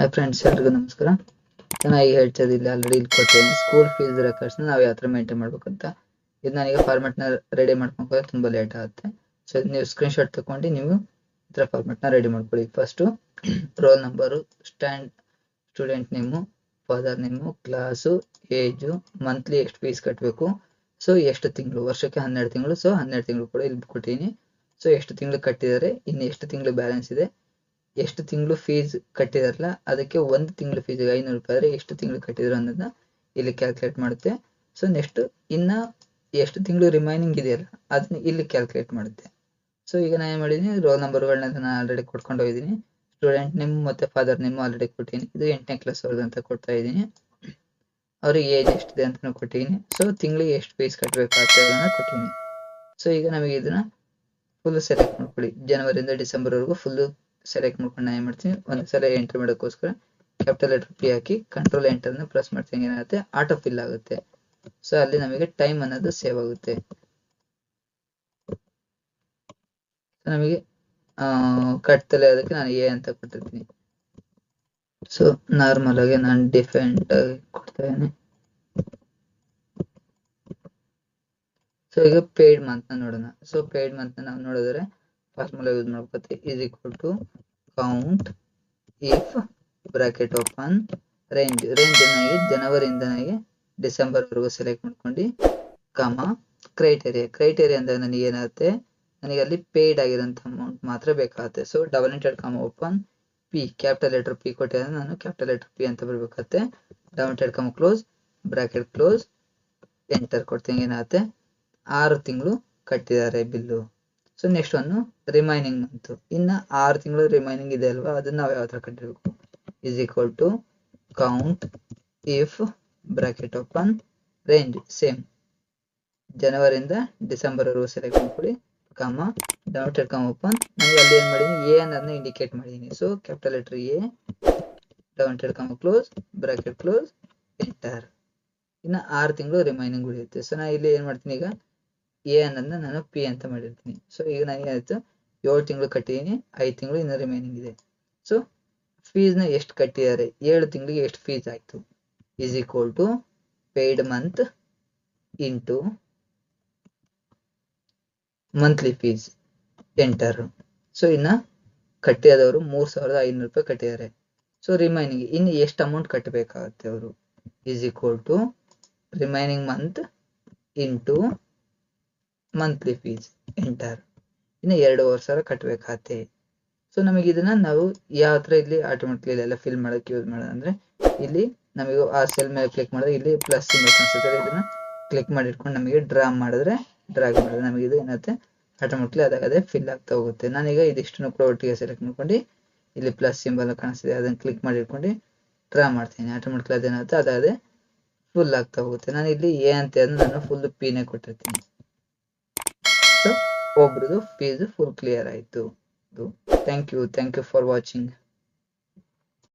Hi friends ಎಲ್ರಿಗೂ ನಮಸ್ಕಾರ. ಚೆನ್ನಾಗಿ ಹೇಳ್ತಾ ಇಲ್ಲಿ ಆಲ್ರೆಡಿ ಇಲ್ಲಿ ಕೊಟ್ಟಿದ್ದೀನಿ. ಸ್ಕೂಲ್ ಫೀಸ್ ರೆಕಾರ್ಡ್ಸ್ನ ನಾವು ಯಾವ ಥರ ಮೇಂಟೈನ್ ಮಾಡ್ಬೇಕಂತ. ಇದು ನನಗೆ ಫಾರ್ಮೆಟ್ನ ರೆಡಿ ಮಾಡ್ಕೊಂಡು ತುಂಬ ಲೇಟ್ ಆಗುತ್ತೆ. ಸೊ ನೀವು ಸ್ಕ್ರೀನ್ಶಾಟ್ ತಗೊಂಡು ನೀವು ಈ ಥರ ಫಾರ್ಮೆಟ್ನ ರೆಡಿ ಮಾಡ್ಕೊಳ್ಳಿ. First roll number stand student name father name class age monthly ಎಷ್ಟು ಫೀಸ್ ಕಟ್ಟಬೇಕು ಸೊ ಎಷ್ಟು ತಿಂಗಳು? ವರ್ಷಕ್ಕೆ ಹನ್ನೆರಡು ತಿಂಗಳು. ಸೊ ಹನ್ನೆರಡು ತಿಂಗಳು ಕೂಡ ಇಲ್ಲಿ ಕೊಟ್ಟಿದ್ದೀನಿ. ಸೊ ಎಷ್ಟು ತಿಂಗಳು ಕಟ್ಟಿದ್ದಾರೆ? ಇನ್ನು ಎಷ್ಟು ತಿಂಗಳು ಬ್ಯಾಲೆನ್ಸ್ ಇದೆ? ಎಷ್ಟು ತಿಂಗಳು ಫೀಸ್ ಕಟ್ಟಿದಾರಲ್ಲ ಅದಕ್ಕೆ ಒಂದು ತಿಂಗಳು ಫೀಸ್ ಐನೂರು ರೂಪಾಯಿ ಆದರೆ ಎಷ್ಟು ತಿಂಗಳು ಕಟ್ಟಿದ್ರು ಅನ್ನೋದನ್ನ ಇಲ್ಲಿ ಕ್ಯಾಲ್ಕುಲೇಟ್ ಮಾಡುತ್ತೆ. ಸೊ ನೆಕ್ಸ್ಟ್ ಇನ್ನ ಎಷ್ಟು ತಿಂಗಳು ರಿಮೈನಿಂಗ್ ಇದೆಯಲ್ಲ, ಅದನ್ನ ಇಲ್ಲಿ ಕ್ಯಾಲ್ಕುಲೇಟ್ ಮಾಡುತ್ತೆ. ಸೊ ಈಗ ನಾನು ಏನು ಮಾಡಿದ್ದೀನಿ ರೋಲ್ ನಂಬರ್ಗಳನ್ನ ನಾನು ಆಲ್ರೆಡಿ ಕೊಟ್ಕೊಂಡು ಹೋಗಿದ್ದೀನಿ ಸ್ಟೂಡೆಂಟ್ ನೇಮ್ ಮತ್ತೆ ಫಾದರ್ ನೇಮ್ ಆಲ್ರೆಡಿ ಕೊಟ್ಟಿದ್ದೀನಿ ಇದು ಎಂಟನೇ ಕ್ಲಾಸ್ ಅವ್ರದ್ದು ಅಂತ ಕೊಡ್ತಾ ಇದ್ದೀನಿ ಅವ್ರಿಗೆ ಏಜ್ ಎಷ್ಟಿದೆ ಅಂತ ಕೊಟ್ಟಿದ್ದೀನಿ ಸೊ ತಿಂಗಳಿಗೆ ಎಷ್ಟು ಫೀಸ್ ಕಟ್ಟಬೇಕಾಗ್ತದೆ ಕೊಟ್ಟಿದ್ದೀನಿ ಸೊ ಈಗ ನಮಗೆ ಇದನ್ನ ಫುಲ್ ಸೆಲೆಕ್ಟ್ ಮಾಡ್ಕೊಳ್ಳಿ. ಜನವರಿಯಿಂದ ಡಿಸೆಂಬರ್ವರೆಗೂ ಫುಲ್ಲು ಸೆಲೆಕ್ಟ್ ಮಾಡ್ಕೊಂಡು ನಾನು ಏನು ಮಾಡ್ತೀನಿ? ಒಂದ್ಸಲ ಎಂಟರ್ ಮಾಡೋಕ್ಕೋಸ್ಕರ ಕ್ಯಾಪಿಟಲ್ ಲೆಟರ್ ಪಿ ಹಾಕಿ ಕಂಟ್ರೋಲ್ ಎಂಟರ್ನ ಪ್ರೆಸ್ ಮಾಡ್ತೀನಿ. ಏನಾಗುತ್ತೆ? ಆಟೋ ಫಿಲ್ ಆಗುತ್ತೆ. ಸೊ ಅಲ್ಲಿ ನಮಗೆ ಟೈಮ್ ಅನ್ನೋದು ಸೇವ್ ಆಗುತ್ತೆ. ನಮಗೆ ಕಟ್ತಲೆ ಅದಕ್ಕೆ ನಾನು ಎ ಅಂತ ಕೊಟ್ಟಿರ್ತೀನಿ. ಸೊ ನಾರ್ಮಲ್ ಆಗಿ ನಾನು ಡಿಫೆಂಟ್ ಆಗಿ ಕೊಡ್ತಾ ಇದ್ದೀನಿ. ಸೊ ಈಗ ಪೇಯ್ಡ್ ಮಂತ್ ನೋಡೋಣ. ಸೊ ಪೇಯ್ಡ್ ಮಂತ್ ನಾವು ನೋಡಿದ್ರೆ ಫಾರ್ಮುಲಾ ಯೂಸ್ ಮಾಡ್ಕೋತೀವಿ. Is equal to count if bracket open range range ನನಗೆ ಜನವರಿಯಿಂದ ಡಿಸೆಂಬರ್ವರೆಗೂ ಸೆಲೆಕ್ಟ್ ಮಾಡ್ಕೊಂಡು ಕಮ ಕ್ರೈಟೇರಿಯಾ ಕ್ರೈಟೇರಿಯಾ ಅಂದಾಗ ನನಗೆ ಏನಾಗುತ್ತೆ? ನನಗೆ ಅಲ್ಲಿ ಪೇಯ್ಡ್ ಆಗಿರೋಂಥ ಅಮೌಂಟ್ ಮಾತ್ರ ಬೇಕಾಗುತ್ತೆ. So double inverted comma open P capital letter P ಕೊಟ್ಟಿದ್ರೆ ನಾನು ಕ್ಯಾಪಿಟಲ್ ಲೆಟರ್ ಪಿ ಅಂತ ಬರಬೇಕಾಗುತ್ತೆ. Double inverted comma close bracket close enter ಕೊಡ್ತೀನಿ. ಏನಾಗುತ್ತೆ? ಆರು ತಿಂಗಳು ಕಟ್ಟಿದ್ದಾರೆ ಬಿಲ್ಲು. ಸೊ ನೆಕ್ಸ್ಟ್ ಒಂದು ರಿಮೈನಿಂಗ್ ಮಂತು ಇನ್ನು ಆರು ತಿಂಗಳು ರಿಮೈನಿಂಗ್ ಇದೆ ಅಲ್ವಾ? ಅದನ್ನ ನಾವು ಯಾವ ಥರ ಕಟ್ಟಿರ್ಬೇಕು is equal to count if bracket open range same ಜನವರಿಯಿಂದ ಡಿಸೆಂಬರ್ವರೆಗೂ ಸೆಲೆಕ್ಟ್ ಮಾಡ್ಕೊಳ್ಳಿ ಕಾಮ ಡೌಟೆಡ್ ಕಾಮ್ ಓಪನ್ ನಾನು ಅಲ್ಲಿ ಏನು ಮಾಡಿದೀನಿ? ಎ ಅನ್ನೋದನ್ನ ಇಂಡಿಕೇಟ್ ಮಾಡಿದ್ದೀನಿ so capital letter A ಡೌಟೆಡ್ comma close bracket close enter ಇನ್ನು ಆರು ತಿಂಗಳು ರಿಮೈನಿಂಗ್ ಉಳಿಯುತ್ತೆ. ಸೊ ನಾನು ಇಲ್ಲಿ ಏನು ಮಾಡ್ತೀನಿ ಈಗ? ಎ ಅನ್ನೋದನ್ನ ನಾನು ಪಿ ಅಂತ ಮಾಡಿರ್ತೀನಿ. ಸೊ ಈಗ ನಾನು ಏನಾಯ್ತು? ಏಳು ತಿಂಗಳು ಕಟ್ಟಿದ್ದೀನಿ ಐದು ತಿಂಗಳು ಇನ್ನೂ ರಿಮೈನಿಂಗ್ ಇದೆ. ಸೊ ಫೀಸ್ನ ಎಷ್ಟು ಕಟ್ಟಿದ್ದಾರೆ ಏಳು ತಿಂಗಳಿಗೆ ಎಷ್ಟು ಫೀಸ್ ಆಯಿತು? Is equal to paid month into monthly fees enter so ಇನ್ನು ಕಟ್ಟಿದವರು ಮೂರು ಸಾವಿರದ ಐನೂರು ರೂಪಾಯಿ ಕಟ್ಟಿದ್ದಾರೆ ಸೊ ರಿಮೈನಿಂಗ್ ಇನ್ನು ಎಷ್ಟು ಅಮೌಂಟ್ ಕಟ್ಟಬೇಕಾಗುತ್ತೆ ಅವರು? Is equal to remaining month into monthly fees enter. ಇನ್ನು ಎರಡೂವರೆ ಸಾವಿರ ಖಾತೆ. ಸೊ ನಮಗೆ ಇದನ್ನ ನಾವು ಯಾವ ತರ ಇಲ್ಲಿ ಆಟೋಮೆಟಿಕ್ಲಿ ಎಲ್ಲ ಫಿಲ್ ಮಾಡಕ್ಕೆ ಯೂಸ್ ಮಾಡೋದು ಅಂದ್ರೆ ಇಲ್ಲಿ ನಮಗೆ ಆ ಸೆಲ್ ಮೇಲೆ ಕ್ಲಿಕ್ ಮಾಡಿದ್ರೆ ಇಲ್ಲಿ ಪ್ಲಸ್ ಸಿಂಬಲ್ ಕಾಣಿಸುತ್ತೆ. ಇದನ್ನ ಕ್ಲಿಕ್ ಮಾಡಿ ಇಟ್ಕೊಂಡು ನಮಗೆ ಡ್ರಾ ಮಾಡಿದ್ರೆ ಡ್ರಾಗ್ ಮಾಡಿದ್ರೆ ನಮಗೆ ಇದು ಏನಾಗುತ್ತೆ? ಆಟೋಮೆಟಿಕ್ಲಿ ಅದಾಗ ಅದೇ ಫಿಲ್ ಆಗ್ತಾ ಹೋಗುತ್ತೆ. ನಾನೀಗ ಇದಿಷ್ಟನ್ನು ಕೂಡ ಒಟ್ಟಿಗೆ ಸೆಲೆಕ್ಟ್ ಮಾಡ್ಕೊಂಡು ಇಲ್ಲಿ ಪ್ಲಸ್ ಸಿಂಬಲ್ ಕಾಣಿಸ್ತಿದೆ. ಅದನ್ನು ಕ್ಲಿಕ್ ಮಾಡಿ ಇಟ್ಕೊಂಡು ಡ್ರಾ ಮಾಡ್ತೀನಿ. ಆಟೋಮೆಟಿಕ್ಲಿ ಅದೇನಾಗುತ್ತೆ? ಅದಾದೆ ಫುಲ್ ಆಗ್ತಾ ಹೋಗುತ್ತೆ. ನಾನು ಇಲ್ಲಿ ಎ ಅಂತ ನಾನು ಫುಲ್ ಪಿನೇ ಕೊಟ್ಟಿರ್ತೀನಿ. ಒಬ್ರದ್ದು ಫೀಸ್ ಫುಲ್ ಕ್ಲಿಯರ್ ಆಯಿತು. Thank you thank you for watching